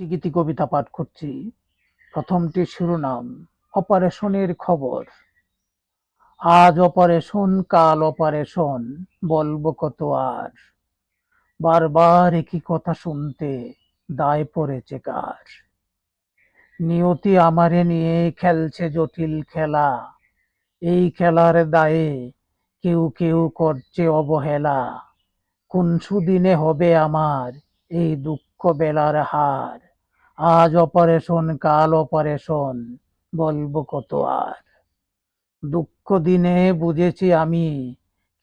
একটি গীতি কবিতা পাঠ করছি। প্রথমটি শিরোনাম, অপারেশনের খবর। আজ অপারেশন, কাল অপারেশন, বলব কত আর। বারবার একই কথা শুনতে দায় পড়েছে কার। নিয়তি আমারে নিয়ে খেলছে জটিল খেলা। এই খেলার দায়ে কেউ কেউ করছে অবহেলা। কোন সুদিনে হবে আমার এই দুঃখ বেলার হার? আজ অপারেশন, কাল অপারেশন, বলব কত আর। দুঃখ দিনে বুঝেছি আমি,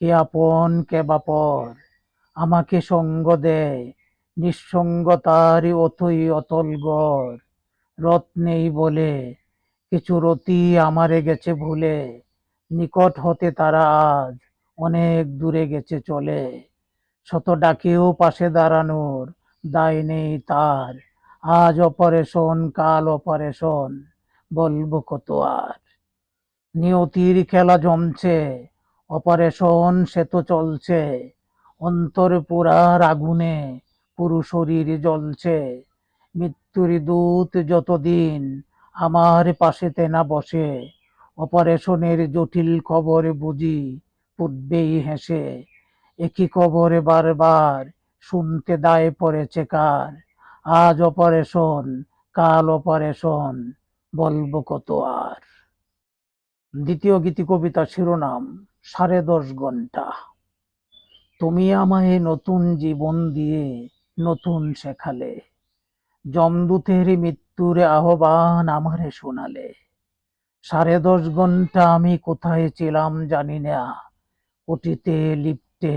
কে আপন, কে বাপর। আমাকে সঙ্গ দেয় নিঃসঙ্গতার অথই অতল গড়। রথ নেই বলে, কিছু রতি আমারে গেছে ভুলে। নিকট হতে তারা আজ অনেক দূরে গেছে চলে। শত ডাকেও পাশে দাঁড়ানোর দায় নেই তার। আজ অপারেশন, কাল অপারেশন, বলব কত আর নিয়তির খেলা জমছে, অপারেশন সে তো চলছে, অন্তর পোড়ার আগুনে পুরো শরীর জ্বলছে। মৃত্যুর দূত যতদিন আমার পাশেতে না বসে, অপারেশনের জটিল খবর বুঝি ফুটবেই হেসে। একই খবরে বারবার শুনতে দায় পড়েছে কার? আজ অপারেশন, কাল অপারেশন, বলব কত আর। দ্বিতীয় গীতি কবিতা শিরোনাম, সাড়ে দশ ঘণ্টা। তুমি আমায় নতুন জীবন দিয়ে নতুন শেখালে, জমদূতের মৃত্যুর আহ্বান আমারে শোনালে। সাড়ে দশ ঘণ্টা আমি কোথায় ছিলাম জানি না ওটিতে লিফটে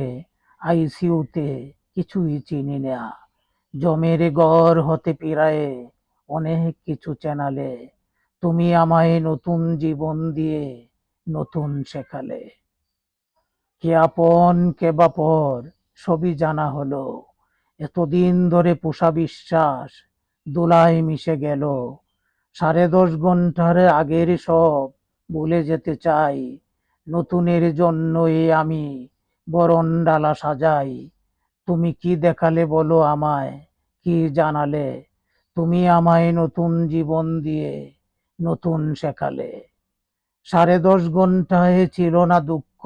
আইসিউতে কিছুই চিনি না। জমের গড় হতে পিরায়ে অনেক কিছু চেনালে, তুমি আমায় নতুন জীবন দিয়ে নতুন শেখালে। কে আপন, কে বাপর, সবই জানা হলো। এতদিন ধরে পোষা বিশ্বাস দোলায় মিশে গেল। সাড়ে দশ ঘণ্টার আগের সব ভুলে যেতে চাই। নতুনের জন্যই আমি বরণ ডালা সাজাই। তুমি কি দেখালে বলো আমায়? কি জানালে? তুমি আমায় নতুন জীবন দিয়ে নতুন শেখালে। সাড়ে দশ ঘন্টায় ছিল না দুঃখ,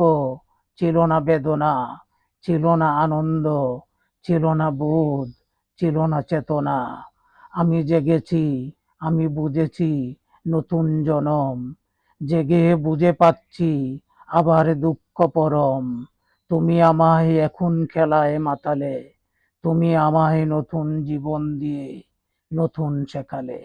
ছিল না বেদনা, ছিল না আনন্দ, ছিল না বোধ, ছিল না চেতনা। আমি জেগেছি, আমি বুঝেছি, নতুন জনম। জেগে বুঝে পাচ্ছি, আবার দুঃখ পরম। তুমি আমায় এখন খেলায় মাতালে। তুমি আমায় নতুন জীবন দিয়ে নতুন শেখালে